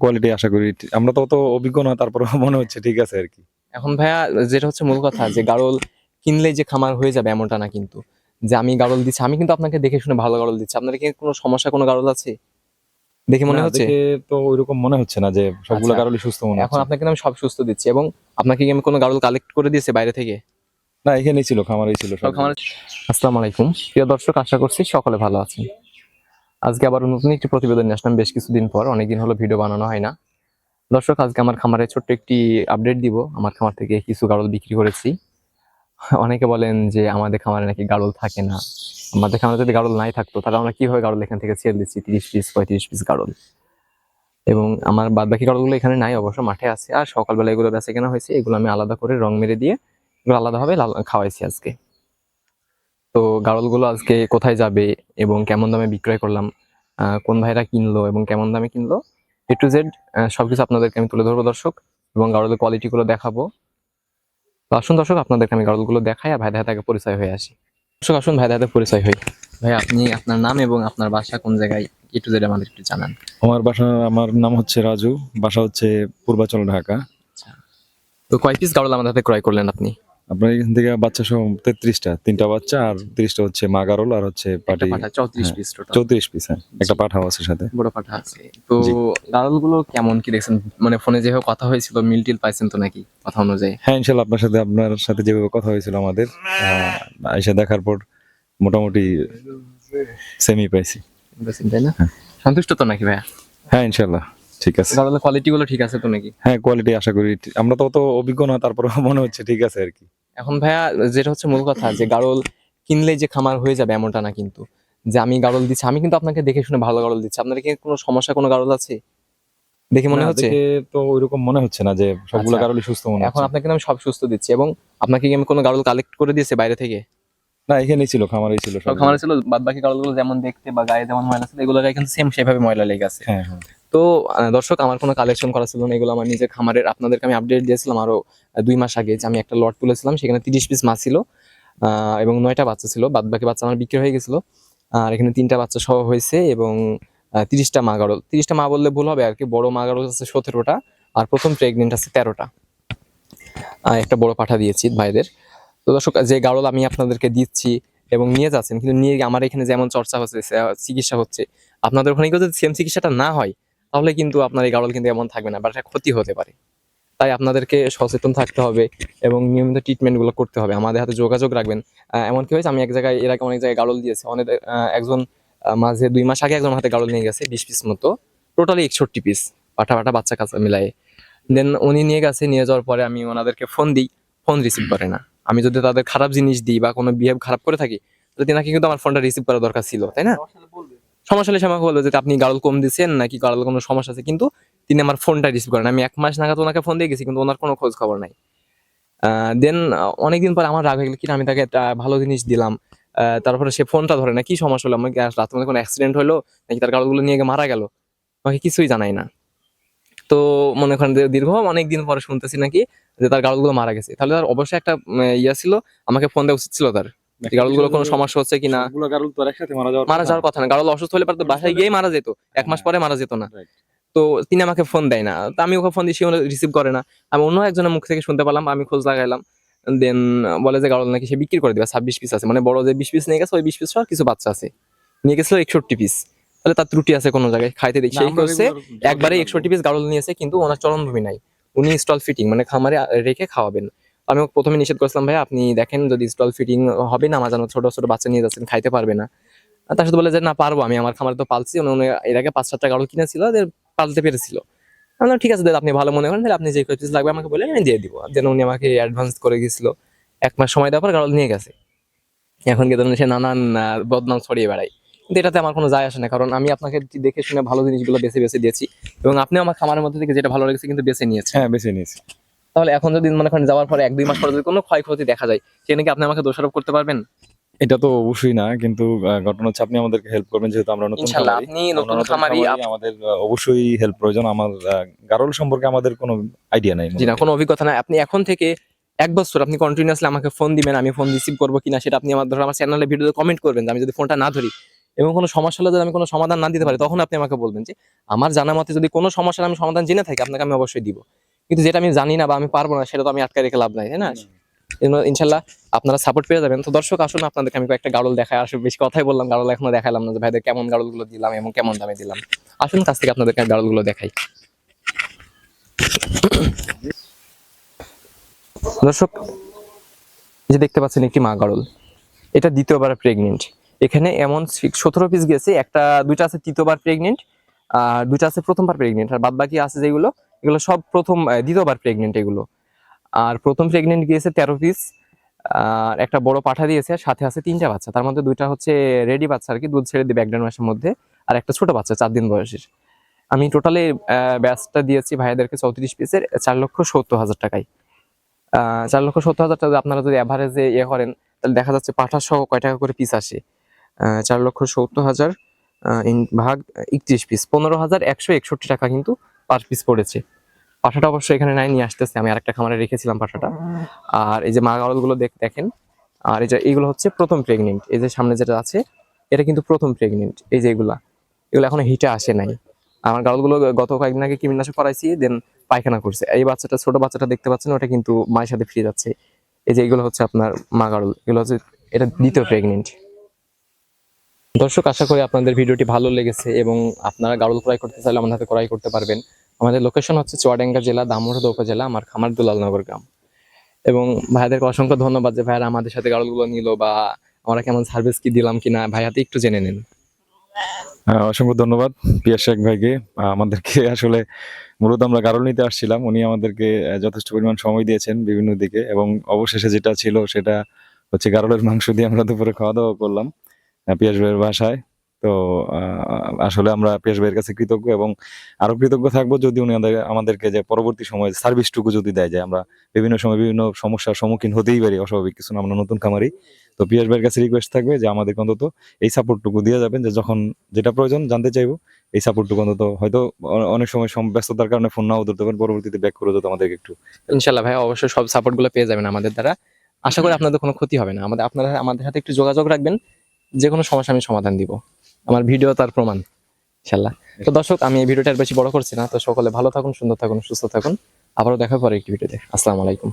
Quality আশা করি। আমরা তো অত অভিজ্ঞ না তারপর মনে হচ্ছে ঠিক আছে আর কি। এখন ভাইয়া যেটা হচ্ছে মূল কথা যে গাড়ল কিনলেই যে খামার হয়ে যাবে এমনটা না কিন্তু। যে আমি গাড়ল দিচ্ছি আমি কিন্তু আপনাকে দেখে শুনে ভালো গাড়ল দিচ্ছি। আপনার কি কোনো সমস্যা কোনো গাড়ল আছে? দেখে মনে হচ্ছে? তো ওইরকম মনে হচ্ছে না যে সবগুলো আচ্ছা। কারোরই সুস্থ মনে এখন আপনাকে আমি সব সুস্থ দিচ্ছি এবং আপনাকে কি আমি কোনো গাড়ল কালেক্ট করে দিয়েছি বাইরে থেকে? না এখানেই ছিল খামারেই ছিল সব। আসসালামু আলাইকুম। প্রিয় দর্শক আশা করছি সকলে ভালো আছেন। আজকে আবার নতুন একটি প্রতিবেদন নিয়ে আসলাম। বেশ কিছুদিন পর, অনেকদিন হলো ভিডিও বানানো হয় না। দর্শক, আজকে আমার খামারে ছোট্ট একটি আপডেট দিব। আমার খামার থেকে কিছু গাড়ল বিক্রি করেছি। অনেকে বলেন যে আমাদের খামারে নাকি গাড়ল থাকে না। আমাদের খামারে যদি গাড়ল নাই থাকতো, তাহলে আমরা কীভাবে গাড়ল এখান থেকে ছেড়ে দিচ্ছি? তিরিশ পিস পঁয়ত্রিশ পিস গাড়ল এবং আমার বাদ বাকি গাড়লগুলো এখানে নাই, অবশ্য মাঠে আছে। আর সকালবেলা এগুলো বেঁচে কেনা হয়েছে, এগুলো আমি আলাদা করে রং মেরে দিয়ে, এগুলো আলাদাভাবে খাওয়াইছি আজকে। তো গাড়লগুলো আজকে কোথায় যাবে এবং কেমন দামে বিক্রয় করলাম কোন ভাইরা কিনলো এবং কেমন দামে কিনলো এ টু জেড সবকিছু আপনাদেরকে আমি তুলে ধরবো দর্শক এবং গাড়লের কোয়ালিটিগুলো দেখাবো। তো আসুন দর্শক আপনাদেরকে আমি গাড়লগুলো দেখাই আর ভাই দাদা আগে পরিচয় হয়ে আসি। দর্শক আসুন ভাই হাতে পরিচয় হই। ভাই আপনি আপনার নাম এবং আপনার বাসা কোন জায়গায়? এ টু জেড আমাদের একটু জানান। আমার বাসা আমার নাম হচ্ছে রাজু বাসা হচ্ছে পূর্বাচল ঢাকা। তো কয় পিস গাড়ল আমাদের হাতে ক্রয় করলেন আপনি? আপনার এখান থেকে বাচ্চা সহ তেত্রিশটা তিনটা বাচ্চা আর তিরিশটা হচ্ছে মা গারল আর হচ্ছে পাটি। চৌত্রিশ পিস চৌত্রিশ পিস হ্যাঁ একটা পাঠাও আছে সাথে। বড় পাঠা আছে। তো জি। গাড়লগুলো কেমন কি দেখছেন? মানে ফোনে যেভাবে কথা হয়েছিল মিল টিল পাইছেন তো নাকি কথা অনুযায়ী? হ্যাঁ ইনশাল্লাহ আপনার সাথে আপনার সাথে যেভাবে কথা হয়েছিল আমাদের এসে দেখার পর মোটামুটি সেমি পাইছি। তাই না? হ্যাঁ। সন্তুষ্ট তো নাকি ভাইয়া? হ্যাঁ ইনশাল্লাহ। ঠিক আছে। গাড়লের কোয়ালিটি গুলো ঠিক আছে তো নাকি? হ্যাঁ কোয়ালিটি আশা করি আমরা তো অত অভিজ্ঞ না তারপর মনে হচ্ছে ঠিক আছে আর কি। এখন ভাইয়া যেটা হচ্ছে মূল কথা যে গাড়ল কিনলেই যে খামার হয়ে যাবে এমনটা না কিন্তু। যে আমি গাড়ল দিচ্ছি আমি কিন্তু আপনাকে দেখে শুনে ভালো গাড়ল দিচ্ছি। আপনার কি কোনো সমস্যা কোনো গাড়ল আছে? দেখে মনে হচ্ছে? তো ওইরকম মনে হচ্ছে না যে সবগুলো আচ্ছা। কারোরই সুস্থ মনে এখন আপনাকে আমি সব সুস্থ দিচ্ছি এবং আপনাকে কি আমি কোনো গাড়ল কালেক্ট করে দিয়েছি বাইরে থেকে? না এখানেই ছিল খামারেই ছিল সব সব। খামারে ছিল বাদ বাকি গাড়লগুলো যেমন দেখতে বা গায়ে যেমন ময়লা ছিল এগুলো গায়ে কিন্তু সেম সেভাবে ময়লা লেগে আছে। হ্যাঁ হ্যাঁ। তো দর্শক আমার কোনো কালেকশন করা ছিল না এগুলো আমার নিজের খামারের। আপনাদেরকে আমি আপডেট দিয়েছিলাম আরও আহ, দুই মাস আগে যে আমি একটা লট তুলেছিলাম সেখানে তিরিশ পিস মাছ ছিল এবং নয়টা বাচ্চা ছিল। বাদ বাকি বাচ্চা আমার বিক্রি হয়ে গেছিল। আর এখানে তিনটা বাচ্চা সহ হয়েছে এবং তিরিশটা মা গাড়ল তিরিশটা মা বললে ভুল হবে আর কি বড় মা গাড়ল আছে সতেরোটা আর প্রথম প্রেগনেন্ট আছে তেরোটা। একটা বড় পাঠা দিয়েছি ভাইদের। তো দর্শক যে গাড়ল আমি আপনাদেরকে দিচ্ছি এবং নিয়ে যাচ্ছেন কিন্তু নিয়ে আমার এখানে যেমন চর্চা হচ্ছে চিকিৎসা হচ্ছে আপনাদের ওখানে যদি সেম চিকিৎসাটা না হয় তাহলে কিন্তু আপনার এই গাড়ল কিন্তু এমন থাকবে না, বা ক্ষতি হতে পারে। তাই আপনাদেরকে সচেতন থাকতে হবে এবং নিয়মিত ট্রিটমেন্টগুলো করতে হবে। আমাদের হাতে যোগাযোগ রাখবেন। এমন কি হয়েছে, আমি এক জায়গায়, এর আগে অনেক জায়গায় গাড়ল দিয়েছি। অনেক একজন মাঝে দুই মাস আগে একজন হাতে গাড়ল নিয়ে গেছে, বিশ পিস মতো। টোটালি একষট্টি পিস পাঠা পাঠা বাচ্চা কাচ্চা মিলাই দেন উনি নিয়ে গেছে, নিয়ে যাওয়ার পরে আমি ওনাদেরকে ফোন দিই। ফোন রিসিভ করে না। আমি যদি তাদের খারাপ জিনিস দিই বা কোনো বিহেভ খারাপ করে থাকি তো তেনাকে কিন্তু আমার ফোনটা রিসিভ করা দরকার ছিল, তাই না? সমস্যা হলে সে আমাকে বলবে যে আপনি গাড়ল কম দিচ্ছেন নাকি গাড়ল কোনো সমস্যা আছে? কিন্তু তিনি আমার ফোনটা রিসিভ করেন। আমি এক মাস নাগাদ ওনাকে ফোন দিয়ে গেছি, কিন্তু ওনার কোনো খোঁজ খবর নাই। দেন অনেকদিন পর আমার রাগ হয়ে গেল কি আমি তাকে একটা ভালো জিনিস দিলাম। তারপরে সে ফোনটা ধরে, না, কি সমস্যা হলো? আমাকে রাত মধ্যে কোনো অ্যাক্সিডেন্ট হলো, নাকি তার গাড়লগুলো নিয়ে গিয়ে মারা গেল? আমাকে কিছুই জানাই না। তো মনে করেন দীর্ঘ অনেক দিন পরে শুনতেছি নাকি যে, তার গাড়লগুলো মারা গেছে। তাহলে তার অবশ্যই একটা ইয়া ছিল, আমাকে ফোন দেওয়া উচিত ছিল তার। গাড়লগুলো কোনো সমস্যা হচ্ছে কিনা? তো একসাথে মারা যাওয়ার মারা যাওয়ার কথা না গাড়ল অসুস্থ হলে পারতো বাসায় গিয়েই মারা যেত এক মাস হ্যাঁ। পরে মারা যেত না। তো তিনি আমাকে ফোন দেয় না। তো আমি ওকে ফোন দিই সে রিসিভ করে না। আমি অন্য একজনের মুখ থেকে শুনতে পেলাম আমি খোঁজ লাগাইলাম। দেন বলে যে গাড়ল নাকি সে বিক্রি করে দিবে ছাব্বিশ পিস আছে। মানে বড় যে বিশ পিস নিয়ে গেছে ওই বিশ পিস কিছু বাচ্চা আছে। নিয়ে গেছিল একষট্টি পিস তাহলে তার ত্রুটি আছে কোনো জায়গায় খাইতে দেখি। সেই করছে একবারে একষট্টি পিস গাড়ল নিয়েছে কিন্তু ওনার চরণভূমি নাই। উনি স্টল ফিটিং মানে খামারে রেখে খাওয়াবেন। আমি প্রথমে নিষেধ করেছিলাম ভাই আপনি দেখেন যদি স্টল ফিটিং হবে না আমার জানো ছোট ছোট বাচ্চা নিয়ে যাচ্ছেন, খাইতে পারবে না। তার সাথে বলে যে, না, পারব, আমি আমার খামারে তো পালছি। উনি এর আগে পাঁচ সাতটা গাড়ল কিনেছিল ওদের পালতে পেরেছিল। আমি ঠিক আছে দাদা আপনি ভালো মনে করেন, তাহলে আপনি যে কয় লাগবে আমাকে বলে আমি দিয়ে দিব। যেন উনি আমাকে অ্যাডভান্স করে গেছিল। এক মাস সময় দেওয়ার পর গাড়ল নিয়ে গেছে। এখন কি ধরুন সে নানান বদনাম ছড়িয়ে বেড়ায়। কিন্তু এটাতে আমার কোনো যায় আসে না, কারণ আমি আপনাকে দেখে শুনে ভালো জিনিসগুলো বেছে বেছে দিয়েছি এবং আপনি আমার খামারের মধ্যে থেকে যেটা ভালো লেগেছে কিন্তু বেছে নিয়েছে হ্যাঁ বেছে নিয়েছি। তাহলে এখন যদি মনে করেন যাওয়ার পরে এক দুই মাস পরে যদি কোনো ক্ষয়ক্ষতি দেখা যায় সেখানে কি আপনি আমাকে দোষারোপ করতে পারবেন? এটা তো অবশ্যই না কিন্তু ঘটনা হচ্ছে আপনি আমাদেরকে হেল্প করবেন যেহেতু আমরা নতুন আপনি নতুন খামারি, আমাদের অবশ্যই হেল্প প্রয়োজন। আমার গারল সম্পর্কে আমাদের কোনো আইডিয়া নাই জি না কোনো অভিজ্ঞতা নাই। আপনি এখন থেকে এক বছর আপনি কন্টিনিউয়াসলি আমাকে ফোন দিবেন আমি ফোন রিসিভ করব কিনা সেটা আপনি আমার ধরো আমার চ্যানেলে ভিডিওতে কমেন্ট করবেন যে আমি যদি ফোনটা না ধরি এবং কোনো সমস্যা হলে যদি আমি কোনো সমাধান না দিতে পারি তখন আপনি আমাকে বলবেন যে আমার জানা মতে যদি কোনো সমস্যার আমি সমাধান জেনে থাকি আপনাকে আমি অবশ্যই দিব। কিন্তু যেটা আমি জানি না বা আমি পারব না, সেটা তো আমি আটকে রেখে লাভ নাই না? ইনশাল্লাহ আপনারা সাপোর্ট পেয়ে যাবেন। তো দর্শক, আসুন আপনাদেরকে আমি একটা গাড়ল দেখায় আসলে বেশি কথাই বললাম গাড়ল এখনও দেখালাম না যে ভাইদের কেমন গাড়লগুলো দিলাম এবং কেমন দামে দিলাম। আসুন কাছ থেকে আপনাদেরকে আমি গাড়লগুলো দেখাই। দর্শক যে দেখতে পাচ্ছেন একটি মা গাড়ল এটা দ্বিতীয়বার প্রেগনেন্ট এখানে এমন সতেরো পিস গেছে, একটা, দুইটা আছে, তৃতীয়বার প্রেগনেন্ট আর আছে প্রথমবার প্রেগনেন্ট আর বাদ বাকি আছে যেগুলো, এগুলো সব প্রথম দ্বিতীয়বার প্রেগনেন্ট এগুলো। আর প্রথম প্রেগনেন্ট গিয়েছে তেরো পিস আর একটা বড় পাঠা দিয়েছে, সাথে আছে তিনটা বাচ্চা। তার মধ্যে দুইটা হচ্ছে রেডি বাচ্চা আর কি, দুধ ছেড়ে দিবে এক দেড় মাসের মধ্যে, আর একটা ছোট বাচ্চা, চার দিন বয়সের। আমি টোটালি ব্যাচটা দিয়েছি ভাইদেরকে চৌত্রিশ পিসের চার লক্ষ সত্তর হাজার টাকায়। চার লক্ষ সত্তর হাজার টাকা আপনারা যদি অ্যাভারেজে ইয়ে করেন, তাহলে দেখা যাচ্ছে পাঠা সহ কয় টাকা করে পিস আসে। চার লক্ষ সত্তর হাজার ভাগ একত্রিশ পিস পনেরো হাজার একশো একষট্টি টাকা কিন্তু পার পিস পড়েছে। পাঠাটা অবশ্যই এখানে নাই, নিয়ে আসতেছে। আমি আরেকটা খামারে রেখেছিলাম পাঠাটা। আর এই যে মা গাড়লগুলো দেখ- দেখেন, আর এই যে এইগুলো হচ্ছে প্রথম প্রেগনেন্ট এই যে সামনে যেটা আছে, এটা কিন্তু প্রথম প্রেগনেন্ট এই যে এগুলা, এগুলো এখনও হিটে আসে নাই। আমার গাড়লগুলো গত কয়েকদিন আগে কীটনাশক করাইছি দেন পায়খানা করছে। এই বাচ্চাটা, ছোট বাচ্চাটা দেখতে পাচ্ছেন, ওটা কিন্তু মায়ের সাথে ফিরে যাচ্ছে। এই যে এগুলো হচ্ছে আপনার মা গাড়ল এগুলো হচ্ছে, এটা দ্বিতীয় প্রেগনেন্ট দর্শক আশা করি আপনাদের ভিডিওটি ভালো লেগেছে এবং আপনারা গাড়ল ক্রয় করতে চাইলে আমাদের হাতে ক্রয় করতে পারবেন। আমাদের লোকেশন হচ্ছে চুয়াডাঙ্গা জেলা দামোহরদা উপজেলা আমার খামার দুলালনগর গ্রাম। এবং ভাইয়াদেরকে অসংখ্য ধন্যবাদ যে ভাইয়ারা আমাদের সাথে গাড়লগুলো নিল বা আমরা কেমন সার্ভিস কি দিলাম কিনা ভাই হাতে একটু জেনে নিন। আহ, অসংখ্য ধন্যবাদ পিয়া শেখ ভাইকে। আমাদেরকে আসলে মূলত আমরা গারল নিতে আসছিলাম। উনি আমাদেরকে যথেষ্ট পরিমাণ সময় দিয়েছেন বিভিন্ন দিকে এবং অবশেষে যেটা ছিল সেটা হচ্ছে গারলের মাংস দিয়ে আমরা দুপুরে খাওয়া দাওয়া করলাম। পিয়াস ভাইয়ের বাসায়। তো আহ, আসলে আমরা পিয়াস ভাইয়ের কাছে কৃতজ্ঞ এবং আরও কৃতজ্ঞ থাকব যদি উনি আমাদের আমাদেরকে যে পরবর্তী সময়ে সার্ভিসটুকু যদি দেয় যে আমরা বিভিন্ন সময় বিভিন্ন সমস্যার সম্মুখীন হতেই পারি অস্বাভাবিক কিছু না আমরা নতুন খামারি। তো পিয়াস ভাইয়ের কাছে রিকোয়েস্ট থাকবে যে আমাদেরকে অন্তত এই সাপোর্টটুকু দিয়ে যাবেন যে যখন যেটা প্রয়োজন জানতে চাইব এই সাপোর্টটুকু অন্তত হয়তো অনেক সময় সম- ব্যস্ততার কারণে ফোন নাও ধরতে পারেন পরবর্তীতে ব্যাক করে যেত আমাদেরকে একটু ইনশাল্লাহ ভাই অবশ্যই সব সাপোর্টগুলো পেয়ে যাবেন আমাদের দ্বারা। আশা করি আপনাদের কোনো ক্ষতি হবে না। আমাদের আপনারা আমাদের সাথে একটু যোগাযোগ রাখবেন। যে কোনো সমস্যা আমি সমাধান দিব। আমার ভিডিও তার প্রমাণ, ইনশাল্লাহ। তো দর্শক, আমি এই ভিডিওটা আর বেশি বড় করছি না। তো সকলে ভালো থাকুন, সুন্দর থাকুন, সুস্থ থাকুন। আবারও দেখা পরে একটি ভিডিওতে। আসসালামু আলাইকুম।